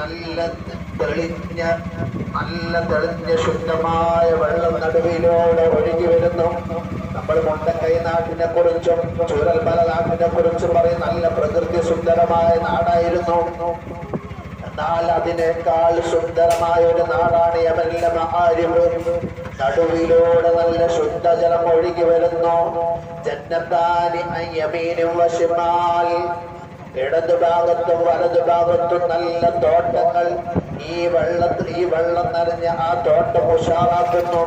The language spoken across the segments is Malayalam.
നല്ല തെളിഞ്ഞ നല്ല തെളിഞ്ഞ ശുദ്ധമായ വെള്ളം നടുവിലൂടെ ഒഴുകി വരുന്നു. നമ്മൾ മുണ്ടക്കൈ നാട്ടിനെ കുറിച്ചും ചൂരൽമല നാട്ടിനെ കുറിച്ചും പറയും. നല്ല പ്രകൃതി സുന്ദരമായ നാടായിരുന്നു. എന്നാൽ അതിനേക്കാൾ സുന്ദരമായ ഒരു നാടാണ് യമനിലെ മഹാരിവ് നടുവിലൂടെ നല്ല ശുദ്ധജലം ഒഴുകി വരുന്നു. ജന്നത്താനി അയ്യമീനും വശിമാൽ. ഇടതു ഭാഗത്തും വലതു ഭാഗത്തും നല്ല തോട്ടങ്ങൾ. ഈ വെള്ളത്തിൽ ഈ വെള്ളം നിറഞ്ഞ ആ തോട്ടം ഉഷാറാക്കുന്നു.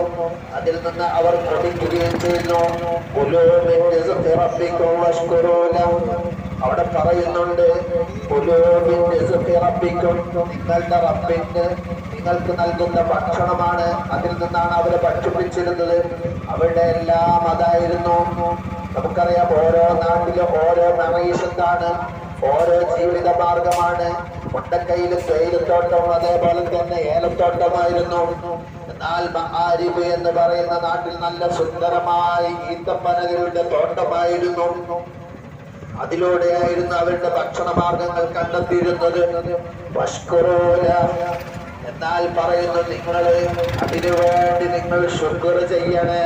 അതിൽ നിന്ന് അവർ കുടിക്കുകയും ചെയ്യുന്നു. അവിടെ പറയുന്നുണ്ട് നിങ്ങളുടെ റബ്ബിന്റെ നിങ്ങൾക്ക് നൽകുന്ന ഭക്ഷണമാണ്. അതിൽ നിന്നാണ് അവരെ ഭക്ഷിപ്പിച്ചിരുന്നത്. അവരുടെ എല്ലാം അതായിരുന്നു. നമുക്കറിയാം ഓരോ നാട്ടിലും ഓരോ മറീഷത്താണ് ഓരോ ജീവിത മാർഗമാണ്. മുണ്ടക്കയിൽ തേയിലത്തോട്ടവും അതേപോലെ തന്നെ ഏലത്തോട്ടമായിരുന്നു എന്നാൽ മഹാരിബ് എന്ന് പറയുന്ന നാട്ടിൽ നല്ല സുന്ദരമായ ഈത്തപ്പനകളുടെ തോട്ടമായിരുന്നു. അതിലൂടെയായിരുന്നു അവരുടെ ഭക്ഷണ മാർഗങ്ങൾ കണ്ടെത്തിയിരുന്നത് എന്നാൽ പറയുന്നു നിങ്ങൾ അതിനു വേണ്ടി നിങ്ങൾ ശുക്ർ ചെയ്യണേ.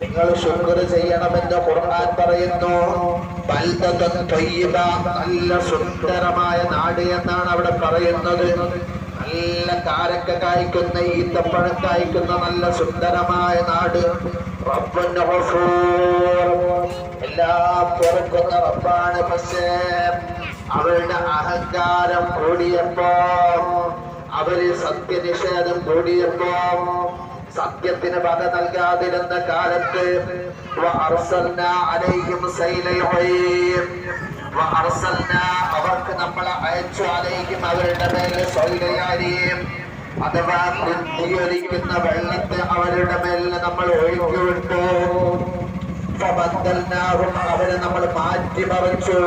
നിങ്ങൾ ശുക്ർ ചെയ്യണമെന്ന് ഖുർആൻ പറയുന്നു. നല്ല സുന്ദരമായ നാട് എന്നാണ് അവിടെ പറയുന്നത്. നല്ല കാരക്ക കായ്ക്കുന്ന ഈത്തപ്പഴം കായ്ക്കുന്ന നല്ല സുന്ദരമായ നാട്. എല്ലാം തുറക്കുന്ന റബ്ബാണ് പക്ഷേ അവരുടെ അഹങ്കാരം കൂടിയപ്പോ അവർ സത്യനിഷേധം കൂടിയപ്പോ സത്യത്തിന് വക നൽകാതിരുന്ന കാലത്ത് അവർക്ക് നമ്മൾ അയച്ചു അലയിക്കും അവരുടെ മേലെ സൈലയാരിയും അഥവാ കുത്തിയൊലിക്കുന്ന വെള്ളത്തെ അവരുടെ മേലെ നമ്മൾ ഒഴുകിവിട്ടു അവരെ നമ്മൾ മാറ്റി മറിച്ചു.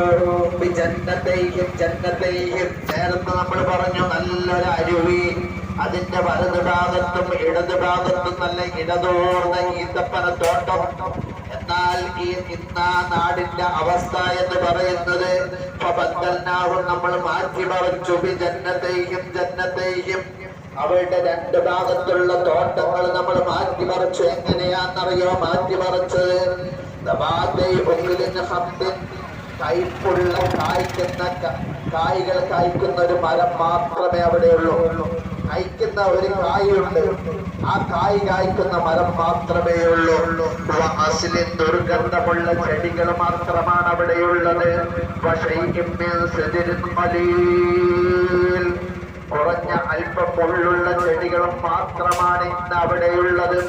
ജന്നതൈഹിം ജന്നതൈഹിം നേരത്തെ നമ്മൾ പറഞ്ഞു നല്ലൊരു അരുവി. അതിന്റെ വലത് ഭാഗത്തും ഇടത് ഭാഗത്തും നല്ല ഇടതോർന്ന ഈത്തപ്പന തോട്ടം എന്നാൽ ഈ ഇന്ന നാടിന്റെ അവസ്ഥ എന്ന് പറയുന്നത് നമ്മൾ മാറ്റി മറിച്ചു. ജന്നതൈഹിം ജന്നതൈഹിം അവരുടെ രണ്ട് ഭാഗത്തുള്ള തോട്ടങ്ങൾ നമ്മൾ മാറ്റിമറിച്ചു എങ്ങനെയാണെന്നറിയോ? മാറ്റിമറിച്ചത് കയ്പുള്ള കായ്ക്കുന്ന കായ്കൾ കായ്ക്കുന്ന ഒരു മരം മാത്രമേ അവിടെയുള്ളൂ. കായ്ക്കുന്ന ഒരു കായുണ്ട്. ആ കായ് കായ്ക്കുന്ന മരം മാത്രമേ ഉള്ളൂ. അസിലിൻ ദുർഗന്ധമുള്ള ചെടികൾ മാത്രമാണ് അവിടെയുള്ളത്. പക്ഷേ കുറഞ്ഞ അല്പം മുള്ളുള്ള ചെടികളും മാത്രമാണ് ഇന്ന് അവിടെയുള്ളത്.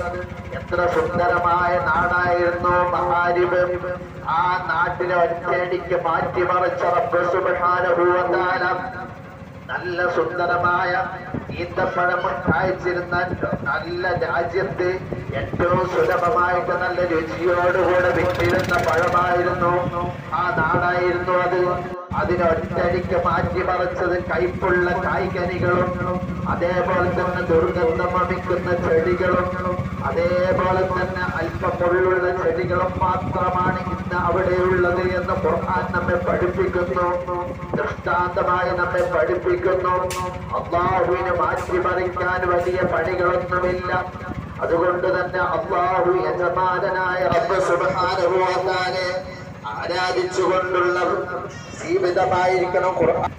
എത്ര സുന്ദരമായ നാടായിരുന്നു മഹാരിബ്. ആ നാട്ടിലെ ഒറ്റയടിക്ക് മാറ്റിമറിച്ച റബ്ബ് സുബ്ഹാനഹു നല്ല സുന്ദരമായ ഈന്തപ്പഴം കായ്ച്ചിരുന്ന നല്ല രാജ്യത്ത് ഏറ്റവും സുലഭമായിട്ട് നല്ല രുചിയോടുകൂടെ വിറ്റിരുന്ന പഴമായിരുന്നു ആ നാടായിരുന്നു അത്. അതിനൊറ്റടിക്ക് മാറ്റിമറിച്ചത് കൈപ്പുള്ള കായ്കനികളും അതേപോലെ തന്നെ ദുർഗന്ധം വമിക്കുന്ന ചെടികളും അതേപോലെ തന്നെ അല്പം മുള്ളുള്ള ചെടികളും മാത്രമാണ് ഇന്ന് അവിടെയുള്ളത് എന്ന് ഖുർആൻ നമ്മെ പഠിപ്പിക്കുന്നു. ദൃഷ്ടാന്തമായി നമ്മെ പഠിപ്പിക്കുന്നു. അള്ളാഹുവിനെ മാറ്റിമറിക്കാൻ വലിയ പണികളൊന്നുമില്ല. അതുകൊണ്ട് തന്നെ അള്ളാഹു യജമാനായ റബ്ബ് തആലയെ ആരാധിച്ചുകൊണ്ടുള്ള ജീവിതമായിരിക്കണം ഖുർആൻ.